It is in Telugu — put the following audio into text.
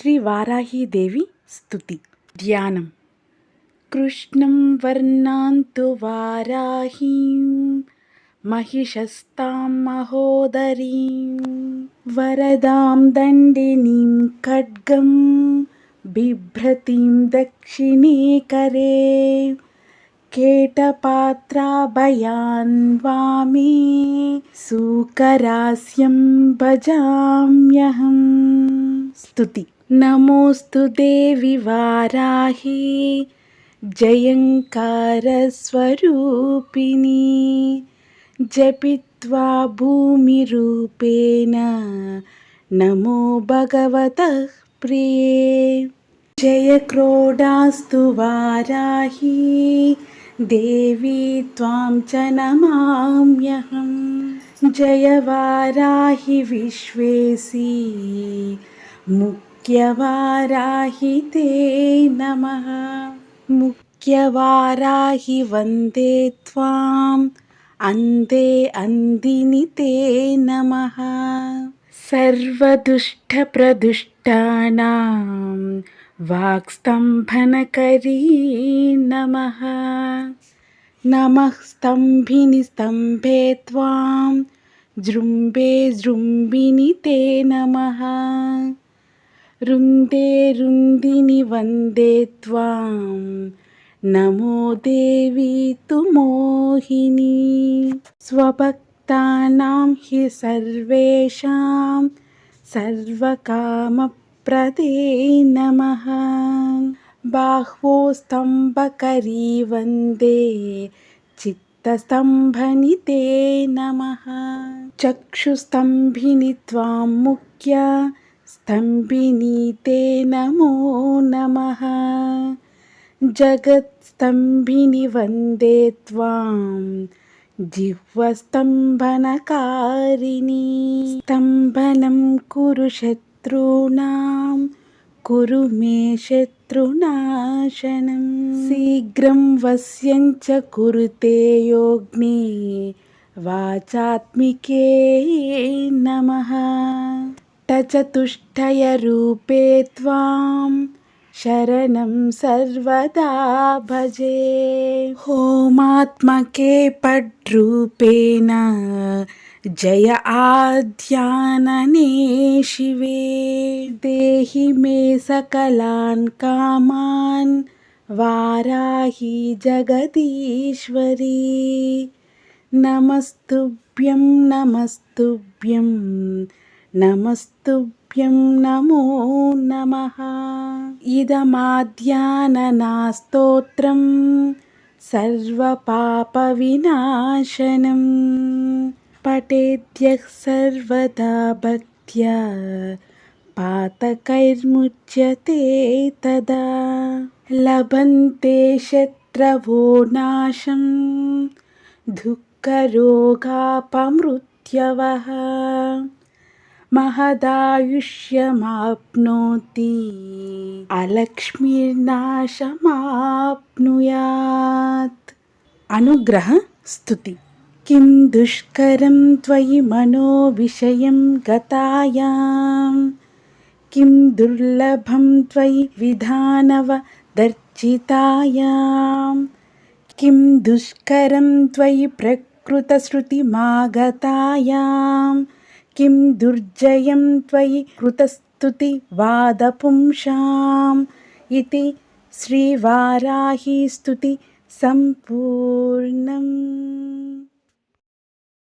శ్రీ వారాహీదేవి స్తుతి ధ్యానం కృష్ణం వర్ణాంతు వారాహీం महिषस्तां महोदरीं वरदां दण्डिनीं खड्गं बिभ्रतीं दक्षिणे करे केटपात्राभयान् वामे सूकरास्यं भजाम्यहं स्तुति नमोऽस्तु देवि वाराही जयङ्कारस्वरूपिणी। जपित्वा भूमिरूपेण नमो भगवतः प्रिये। जय क्रोडास्तु वाराही देवी त्वां च नमाम्यहं जय वाराहि विश्वेसी मुख्यवाराहि ते नमः। मुख्यवाराहि वन्दे त्वाम्। अन्ते अन्दिनि ते नमः। सर्वदुष्टप्रदुष्टानां वाक्स्तम्भनकरी नमः। नमः स्तम्भिनि स्तम्भे त्वां जृम्बे जृम्बिनि ते नमः రుందే రుందిని వందే త్వాం. నమో దేవి తు మోహిని స్వభక్తానాం హి సర్వేషాం. సర్వకామప్రదే నమ. బాహ్వోస్తంభకరీ వందే చిత్తస్తంభని తే నమ. చక్షుస్తంభిని త్వాం ముఖ్య స్తంభినీతే నమో నమ జగత్స్తంభిని వందే త్వాం జిహ్వస్తంభనకారిణి స్తంభనం కురు శత్రూణాం కురు మే శత్రునాశనం శీఘ్రం వస్యంచ కురుతే యోగ్నే వాచాత్మికే నమ टचतुष्टयरूपे त्वां शरणं सर्वदा भजे। होमात्मके पड्रूपेण जय आध्यानने शिवे। देहि मे सकलान् कामान् वाराहि जगदीश्वरी। नमस्तुभ्यं नमस्तुभ्यं नमस्तुभ्यं नमो नमः। इदमाद्याननास्तोत्रं सर्वपापविनाशनं पठेद्यः सर्वदा भक्त्या पातकैर्मुच्यते तदा। लभन्ते शत्रवो नाशं दुःखरोगापमृत्यवः महदायुष्यमाप्नोति अलक्ष्मीर्नाशमाप्नुयात् अनुग्रह स्तुति किं दुष्करं त्वयि मनोविषयं गतायां किं दुर्लभं त्वयि विधानवदर्चितायां किं दुष्करं त्वयि కిం దుర్జయం త్వయి కృతస్థుతి వాదపుంషాం ఇది శ్రీవారాహి స్థుతి సంపూర్ణం